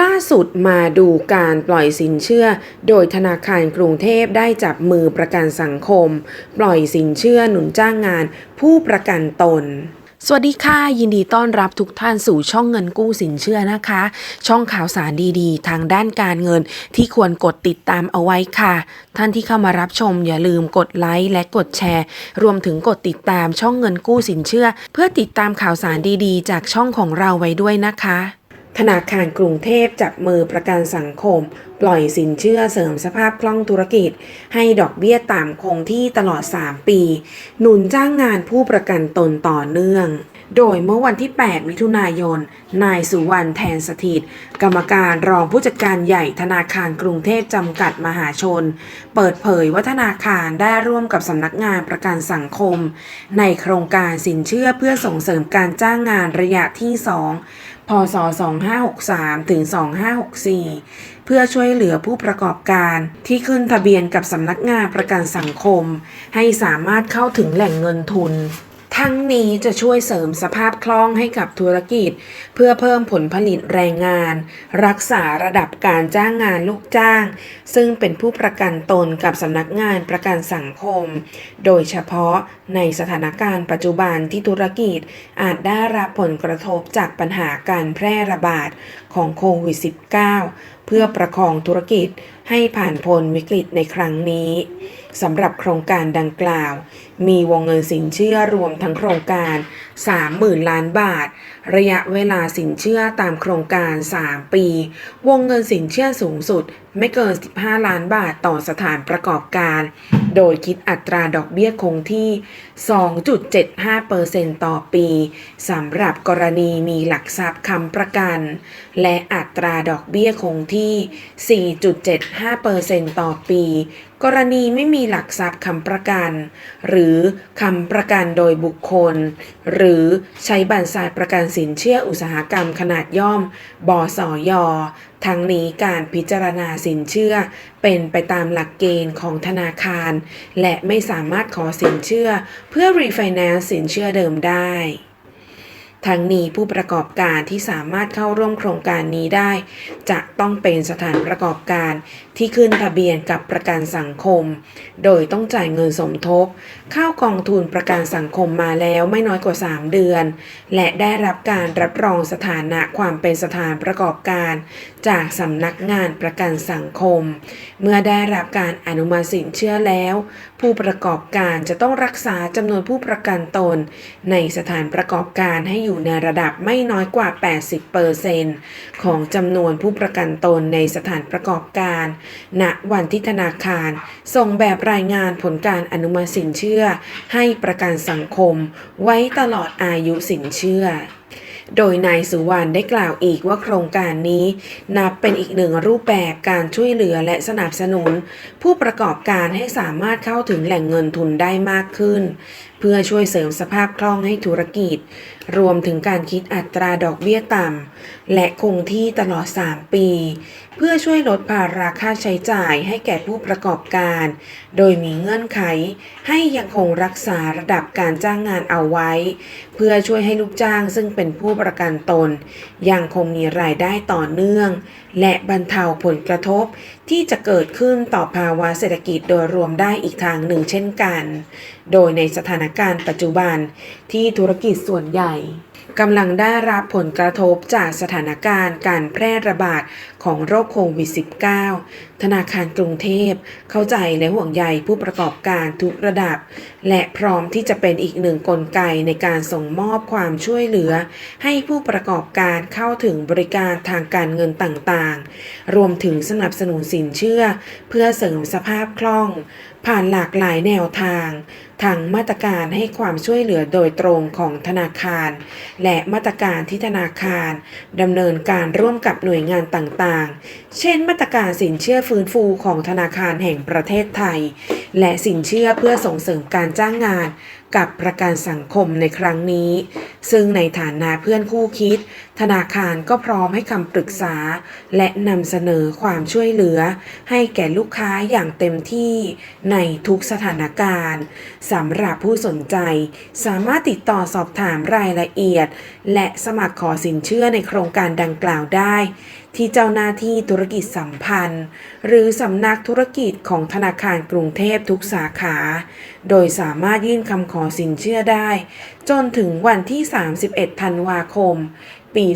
ล่าสุดมาดูการปล่อยสินเชื่อ โดยธนาคารกรุงเทพได้จับมือประกันสังคม ปล่อยสินเชื่อหนุนจ้างงาน ผู้ประกันตนสวัสดีค่ะ ยินดีต้อนรับทุกท่านสู่ช่องเงินกู้สินเชื่อนะคะ ช่องข่าวสารดีๆ ทางด้านการเงินที่ควรกดติดตามเอาไว้ค่ะ ท่านที่เข้ามารับชมอย่าลืมกดไลค์และกดแชร์ รวมถึงกดติดตามช่องเงินกู้สินเชื่อ เพื่อติดตามข่าวสารดีๆ จากช่องของเราไว้ด้วยนะคะ ธนาคารกรุงเทพจับมือประกันสังคม ปล่อยสินเชื่อเสริมสภาพคล่องธุรกิจ ให้ดอกเบี้ยต่ำคงที่ตลอด 3 ปี หนุนจ้างงานผู้ประกันตนต่อเนื่องโดยเมื่อวันที่ 8 มิถุนายน นายสุวรรณแทนสถิต กรรมการรองผู้จัดการใหญ่ธนาคารกรุงเทพจำกัดมหาชน เปิดเผยว่าธนาคารได้ร่วมกับสำนักงานประกันสังคม ในโครงการสินเชื่อเพื่อส่งเสริมการจ้างงานระยะที่ 2 พศ 2563 ถึง 2564 เพื่อช่วยเหลือผู้ประกอบการที่ขึ้นทะเบียนกับสำนักงานประกันสังคม ให้สามารถเข้าถึงแหล่งเงินทุน ทั้งนี้จะช่วยเสริมสภาพคล่องให้กับธุรกิจ เพื่อเพิ่มผลผลิตแรงงาน รักษาระดับการจ้างงานลูกจ้าง ซึ่งเป็นผู้ประกันตนกับสำนักงานประกันสังคม โดยเฉพาะในสถานการณ์ปัจจุบันที่ธุรกิจอาจได้รับผลกระทบจากปัญหาการแพร่ระบาดของโควิด -19 เพื่อประคองธุรกิจให้ผ่านพ้นวิกฤตในครั้งนี้สำหรับโครงการดังกล่าว มีวงเงินสินเชื่อรวมทั้งโครงการ30,000 ล้านบาท ระยะเวลาสินเชื่อตามโครงการ 3 ปี วงเงินสินเชื่อสูงสุด ไม่เกิน 15 ล้านบาทต่อสถานประกอบการ โดยคิดอัตราดอกเบี้ยคงที่ 2.75%ต่อปีสำหรับกรณีมีหลักทรัพย์ค้ำประกัน และอัตราดอกเบี้ยคงที่ 4.75%ต่อปี กรณีไม่มีหลักทรัพย์ค้ำประกัน หรือค้ำประกันโดยบุคคล หรือใช้บัตรสายประกันสินเชื่ออุตสาหกรรมขนาดย่อม บสย ทั้งนี้การพิจารณาสินเชื่อ เป็นไปตามหลักเกณฑ์ของธนาคาร และไม่สามารถขอสินเชื่อ เพื่อรีไฟแนนซ์สินเชื่อเดิมได้ ทั้งนี้ผู้ประกอบการที่สามารถเข้าร่วมโครงการนี้ได้ จะต้องเป็นสถานประกอบการที่ขึ้นทะเบียนกับประกันสังคม โดยต้องจ่ายเงินสมทบ เข้ากองทุนประกันสังคมมาแล้วไม่น้อยกว่า 3 เดือน และได้รับการรับรองสถานะความเป็นสถานประกอบการ จากสำนักงานประกันสังคม เมื่อได้รับการอนุมัติสินเชื่อแล้ว ผู้ประกอบการจะต้องรักษาจำนวนผู้ประกันตน ในสถานประกอบการให้อยูู่่ในระดับไม่น้อยกว่า 80%ของจำนวนผู้ประกันตนในสถานประกอบการ ณ วันที่ธนาคาร ส่งแบบรายงานผลการอนุมัติสินเชื่อ ให้ประกันสังคม ไว้ตลอดอายุสินเชื่อโดยนายสุวรรณได้กล่าวอีกว่าโครงการนี้ นับเป็นอีกหนึ่งรูปแบบการช่วยเหลือและสนับสนุน ผู้ประกอบการให้สามารถเข้าถึงแหล่งเงินทุนได้มากขึ้น พื่อช่วยเสริมสภาพคล่องให้ธุรกิจ รวมถึงการคิดอัตราดอกเบี้ยต่ำ และคงที่ตลอด 3 ปี เพื่อช่วยลดภาระค่าใช้จ่ายให้แก่ผู้ประกอบการ โดยมีเงื่อนไขให้ยังคงรักษาระดับการจ้างงานเอาไว้ เพื่อช่วยให้ลูกจ้างซึ่งเป็นผู้ประกันตน ยังคงมีรายได้ต่อเนื่อง และบรรเทาผลกระทบที่จะเกิดขึ้นต่อภาวะเศรษฐกิจโดยรวมได้อีกทางหนึ่งเช่นกัน โดยในสถานการณ์ปัจจุบันที่ธุรกิจส่วนใหญ่กำลังได้รับผลกระทบจากสถานการณ์การแพร่ระบาดของโรคโควิด -19 ธนาคารกรุงเทพเข้าใจและห่วงใยผู้ประกอบการทุกระดับ และพร้อมที่จะเป็นอีกหนึ่งกลไกในการส่งมอบความช่วยเหลือ ให้ผู้ประกอบการเข้าถึงบริการทางการเงินต่างๆ รวมถึงสนับสนุนสินเชื่อ เพื่อเสริมสภาพคล่อง ผ่านหลากหลายแนวทางทั้งมาตรการให้ความช่วยเหลือโดยตรงของธนาคาร และมาตรการที่ธนาคารดำเนินการร่วมกับหน่วยงานต่างๆ เช่น มาตรการสินเชื่อฟื้นฟูของธนาคารแห่งประเทศไทย และสินเชื่อเพื่อส่งเสริมการจ้างงานกับประกันสังคมในครั้งนี้ ซึ่งในฐานะเพื่อนคู่คิด ธนาคารก็พร้อมให้คำปรึกษา และนำเสนอความช่วยเหลือ ให้แก่ลูกค้าอย่างเต็มที่ในทุกสถานการณ์สำหรับผู้สนใจ สามารถติดต่อสอบถามรายละเอียด และสมัครขอสินเชื่อในโครงการดังกล่าวได้ ที่เจ้าหน้าที่ธุรกิจสัมพันธ์ หรือสำนักธุรกิจของธนาคารกรุงเทพทุกสาขา โดยสามารถยื่นคำขอสินเชื่อได้ จนถึงวันที่ 31 ธันวาคม ปี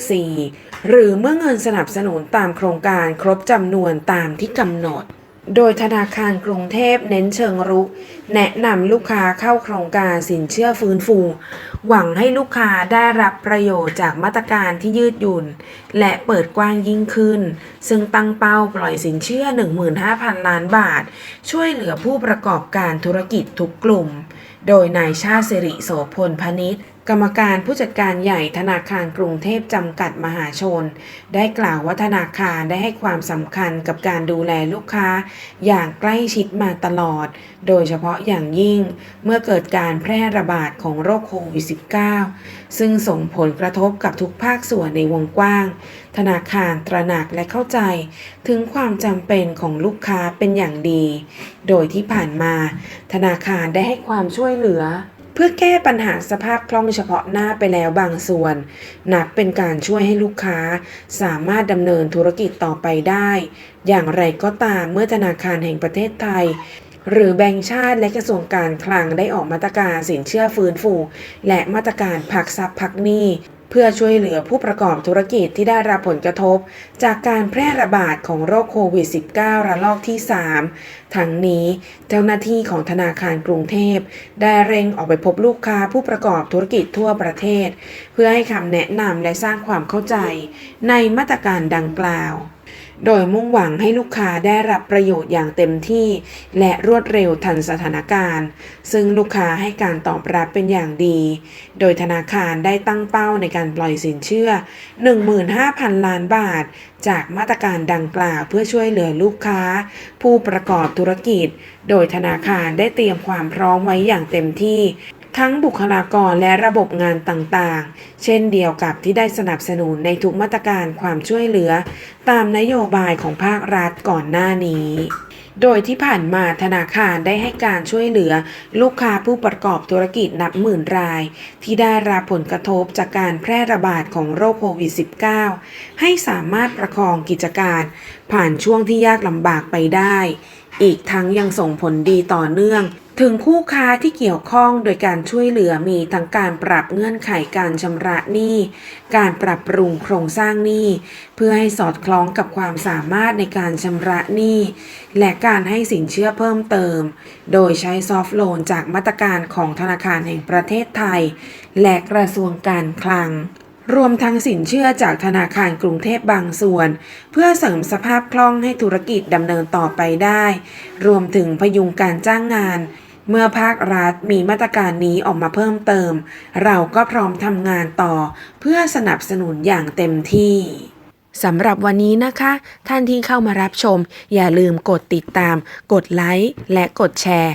2564 หรือเมื่อเงินสนับสนุนตามโครงการครบจำนวนตามที่กำหนด โดยธนาคารกรุงเทพเน้นเชิงรุก แนะนำลูกค้าเข้าโครงการสินเชื่อฟื้นฟู หวังให้ลูกค้าได้รับประโยชน์จากมาตรการที่ยืดหยุ่น และเปิดกว้างยิ่งขึ้น ซึ่งตั้งเป้าปล่อยสินเชื่อ 15,000 ล้านบาท ช่วยเหลือผู้ประกอบการธุรกิจทุกกลุ่ม โดยนายชาติสิริโสพลพนิษฐ์กรรมการผู้จัดการใหญ่ธนาคารกรุงเทพจำกัดมหาชน ได้กล่าวว่าธนาคารได้ให้ความสำคัญกับการดูแลลูกค้า อย่างใกล้ชิดมาตลอด โดยเฉพาะอย่างยิ่งเมื่อเกิดการแพร่ระบาดของโรคโควิด -19 ซึ่งส่งผลกระทบกับทุกภาคส่วนในวงกว้าง ธนาคารตระหนักและเข้าใจ ถึงความจำเป็นของลูกค้าเป็นอย่างดี โดยที่ผ่านมา ธนาคารได้ให้ความช่วยเหลือ เพื่อแก้ปัญหาสภาพคล่องเฉพาะหน้าไปแล้วบางส่วน นับเป็นการช่วยให้ลูกค้า สามารถดำเนินธุรกิจต่อไปได้ อย่างไรก็ตามเมื่อธนาคารแห่งประเทศไทย หรือแบงก์ชาติและกระทรวงการคลังได้ออกมาตรการสินเชื่อฟื้นฟู และมาตรการพักทรัพย์พักหนี้ เพื่อช่วยเหลือผู้ประกอบธุรกิจที่ได้รับผลกระทบ จากการแพร่ระบาดของโรคโควิด -19 ระลอกที่ 3 ทั้งนี้เจ้าหน้าที่ของธนาคารกรุงเทพ ได้เร่งออกไปพบลูกค้าผู้ประกอบธุรกิจทั่วประเทศ เพื่อให้คำแนะนำและสร้างความเข้าใจในมาตรการดังกล่าว โดยมุ่งหวังให้ลูกค้าได้รับประโยชน์อย่างเต็มที่ และรวดเร็วทันสถานการณ์ ซึ่งลูกค้าให้การตอบรับเป็นอย่างดี โดยธนาคารได้ตั้งเป้าในการปล่อยสินเชื่อ 15,000 ล้านบาท จากมาตรการดังกล่าวเพื่อช่วยเหลือลูกค้า ผู้ประกอบธุรกิจ โดยธนาคารได้เตรียมความพร้อมไว้อย่างเต็มที่ ทั้งบุคลากรและระบบงานต่างๆ เช่นเดียวกับที่ได้สนับสนุนในทุกมาตรการความช่วยเหลือ ตามนโยบายของภาครัฐก่อนหน้านี้ โดยที่ผ่านมาธนาคารได้ให้การช่วยเหลือ ลูกค้าผู้ประกอบธุรกิจนับหมื่นราย ที่ได้รับผลกระทบจากการแพร่ระบาดของโรคโควิด -19 ให้สามารถประคองกิจการ ผ่านช่วงที่ยากลำบากไปได้ อีกทั้งยังส่งผลดีต่อเนื่อง ถึงคู่ค้าที่เกี่ยวข้องโดยการช่วยเหลือมีทั้งการปรับเงื่อนไขการชำระหนี้ การปรับปรุงโครงสร้างหนี้ เพื่อให้สอดคล้องกับความสามารถในการชำระหนี้ และการให้สินเชื่อเพิ่มเติม โดยใช้ซอฟท์โลนจากมาตรการของธนาคารแห่งประเทศไทย และกระทรวงการคลัง รวมทั้งสินเชื่อจากธนาคารกรุงเทพบางส่วน เพื่อเสริมสภาพคล่องให้ธุรกิจดำเนินต่อไปได้ รวมถึงพยุงการจ้างงาน เมื่อภาครัฐมีมาตรการนี้ออกมาเพิ่มเติม เราก็พร้อมทำงานต่อ เพื่อสนับสนุนอย่างเต็มที่สำหรับวันนี้นะคะ ท่านที่เข้ามารับชม อย่าลืมกดติดตาม กดไลค์และกดแชร์